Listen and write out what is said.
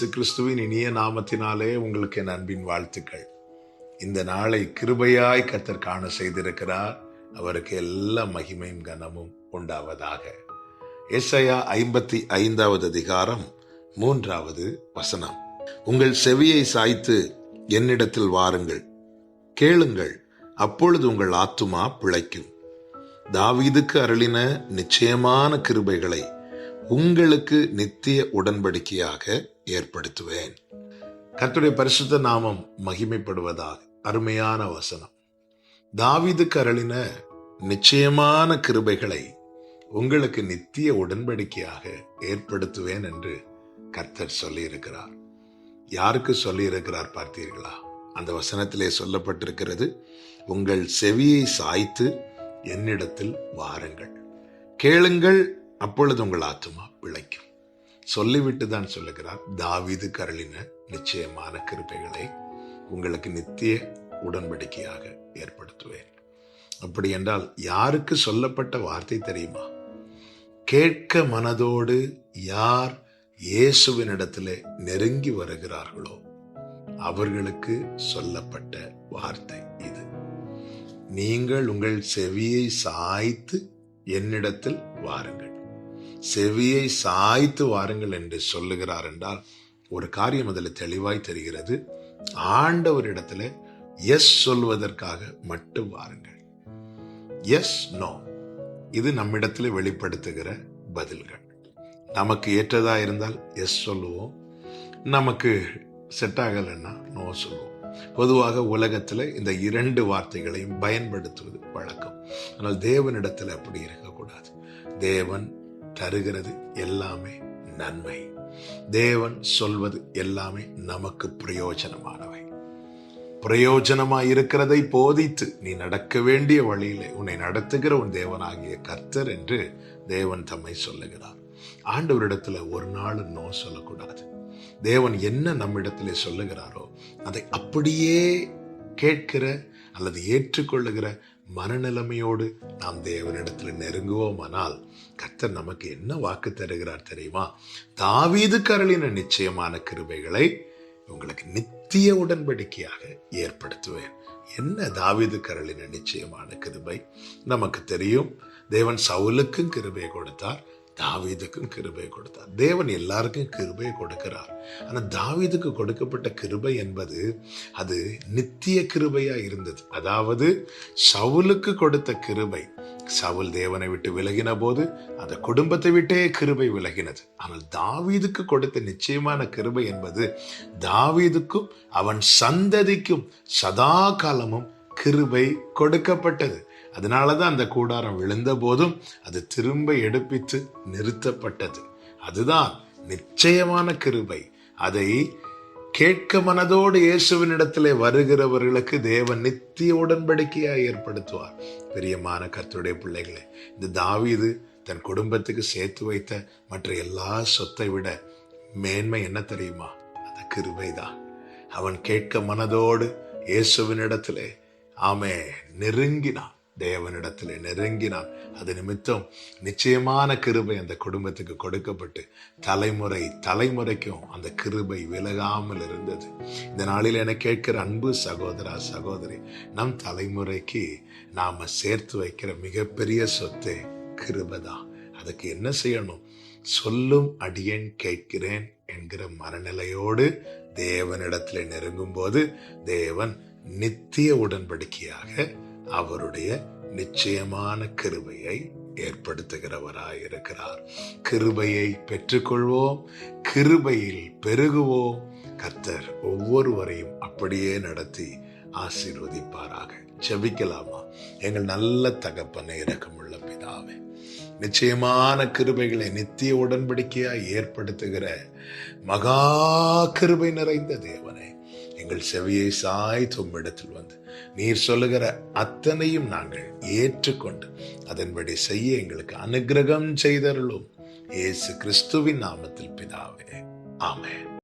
இயேசு கிறிஸ்துவின் இனிய நாமத்தினாலே உங்களுக்கு என் அன்பின் வாழ்த்துக்கள். இந்த நாளை கிருபையாய் கத்தர் காண செய்திருக்கிறார். அவருக்கு எல்லா மகிமையும் கனமும் உண்டாவதாக. ஏசாயா ஐம்பத்தி ஐந்தாவது அதிகாரம் மூன்றாவது வசனம். உங்கள் செவியை சாய்த்து என்னிடத்தில் வாருங்கள். கேளுங்கள். அப்பொழுது உங்கள் ஆத்துமா பிழைக்கும். தாவீதுக்கு அருளின நிச்சயமான கிருபைகளை உங்களுக்கு நித்திய உடன்படிக்கையாக ஏற்படுத்துவேன். கர்த்துடைய பரிசுத்த நாமம் மகிமைப்படுவதாக. அருமையான வசனம். தாவிது கரளின நிச்சயமான கிருபைகளை உங்களுக்கு நித்திய உடன்படிக்கையாக ஏற்படுத்துவேன் என்று கர்த்தர் சொல்லியிருக்கிறார். யாருக்கு சொல்லியிருக்கிறார் பார்த்தீர்களா? அந்த வசனத்திலே சொல்லப்பட்டிருக்கிறது உங்கள் செவியை சாய்த்து என்னிடத்தில் வாருங்கள். கேளுங்கள் அப்பொழுது உங்கள் ஆத்மா பிழைக்கும். சொல்லிவிட்டு தான் சொல்லுகிறார். தாவிது கரளின நிச்சயமான கிருப்பைகளை உங்களுக்கு நித்திய உடன்படிக்கையாக ஏற்படுத்துவேன். அப்படி என்றால் யாருக்கு சொல்லப்பட்ட வார்த்தை தெரியுமா? கேட்க மனதோடு யார் இயேசுவினிடத்திலே நெருங்கி வருகிறார்களோ அவர்களுக்கு சொல்லப்பட்ட வார்த்தை இது. நீங்கள் உங்கள் செவியை சாய்த்து என்னிடத்தில் வாருங்கள். செவியை சாய்த்து வாருங்கள் என்று சொல்லுகிறார் என்றால் ஒரு காரியம் அதில் தெளிவாய் தெரிகிறது. ஆண்டவரிடத்துல எஸ் சொல்வதற்காக மட்டும் வாருங்கள். எஸ் நோ இது நம்மிடத்தில் வெளிப்படுத்துகிற பதில்கள். நமக்கு ஏற்றதா இருந்தால் எஸ் சொல்லுவோம். நமக்கு செட் ஆகலைன்னா நோ சொல்லுவோம். பொதுவாக உலகத்தில் இந்த இரண்டு வார்த்தைகளையும் பயன்படுத்துவது வழக்கம். ஆனால் தேவனிடத்தில் அப்படி இருக்கக்கூடாது. தேவன் தருகிறது எல்லாமே நன்மை. தேவன் சொல்வது எல்லாமே நமக்கு பிரயோஜனமானவை. பிரயோஜனமாய் இருக்கிறதை போதித்து நீ நடக்க வேண்டிய வழியிலே உன்னை நடத்துகிற உன் தேவனாகிய கர்த்தர் என்று தேவன் தம்மை சொல்லுகிறார். ஆண்டவரிடத்துல ஒரு நாள் நோ சொல்லக்கூடாது. தேவன் என்ன நம்மிடத்திலே சொல்லுகிறாரோ அதை அப்படியே கேட்கிற அல்லது ஏற்றுக்கொள்ளுகிற மனநிலைமையோடு நாம் தேவனிடத்தில் நெருங்குவோமானால் கர்த்தர் நமக்கு என்ன வாக்கு தருகிறார் தெரியுமா? தாவீது கரளின நிச்சயமான கிருபைகளை உங்களுக்கு நித்திய உடன்படிக்கையாக ஏற்படுத்துவேன். என்ன தாவீது கரளின நிச்சயமான கிருபை? நமக்கு தெரியும் தேவன் சவுலுக்கும் கிருபை கொடுத்தார். தாவீதுக்கும் கிருபை கொடுத்தார். தேவன் எல்லாருக்கும் கிருபை கொடுக்கிறார். ஆனால் தாவீதுக்கு கொடுக்கப்பட்ட கிருபை என்பது அது நித்திய கிருபையா இருந்தது. அதாவது சவுலுக்கு கொடுத்த கிருபை சவுல் தேவனை விட்டு விலகின போது அந்த குடும்பத்தை விட்டே கிருபை விலகினது. ஆனால் தாவீதுக்கு கொடுத்த நிச்சயமான கிருபை என்பது தாவீதுக்கும் அவன் சந்ததிக்கும் சதா காலமும் கிருபை கொடுக்கப்பட்டது. அதனாலதான் அந்த கூடாரம் விழுந்த போதும் அது திரும்ப எடுப்பித்து நிறுத்தப்பட்டது. அதுதான் நிச்சயமான கிருபை. அதை கேட்க மனதோடு இயேசுவினிடத்திலே வருகிறவர்களுக்கு தேவன் நித்திய உடன்படிக்கையாக ஏற்படுத்துவார். பிரியமான கத்துடைய பிள்ளைகளே இந்த தாவீது தன் குடும்பத்துக்கு சேர்த்து வைத்த மற்ற எல்லா சொத்தை விட மேன்மை என்ன தெரியுமா? அந்த கிருபைதான். அவன் கேட்க மனதோடு இயேசுவினிடத்திலே ஆமே நெருங்கினான். தேவனிடத்தில் நெருங்கினான். அது நிமித்தம் நிச்சயமான கிருபை அந்த குடும்பத்துக்கு கொடுக்கப்பட்டு தலைமுறை தலைமுறைக்கும் அந்த கிருபை விலகாமல் இருந்தது. இந்த நாளில் என கேட்கிற அன்பு சகோதரா சகோதரி நம் தலைமுறைக்கு நாம் சேர்த்து வைக்கிற மிகப்பெரிய சொத்து கிருபைதான் அதுக்கு என்ன செய்யணும்? சொல்லும் அடியேன் கேட்கிறேன் என்கிற மனநிலையோடு தேவனிடத்தில் நெருங்கும் போது தேவன் நித்திய உடன்படிக்கையாக அவருடைய நிச்சயமான கிருபையை ஏற்படுத்துகிறவராயிருக்கிறார். கிருபையை பெற்றுக்கொள்வோம் கிருபையில் பெருகுவோம். கர்த்தர் ஒவ்வொருவரையும் அப்படியே நடத்தி ஆசீர்வதிப்பாராக. செபிக்கலாமா எங்கள் நல்ல தகப்பனை இறக்கமுள்ள பிதாவே நிச்சயமான கிருபைகளை நித்திய உடன்படிக்கையாய் ஏற்படுத்துகிற மகா கிருபை நிறைந்த தேவனே எங்கள் செவியை சாய் தும்மிடத்தில் வந்து நீர் சொல்லுகிற அத்தனையும் நாங்கள் ஏற்றுக்கொண்டு அதன்படி செய்ய எங்களுக்கு அனுகிரகம் செய்தருளும். இயேசு கிறிஸ்துவின் நாமத்தில் பிதாவே. ஆமேன்.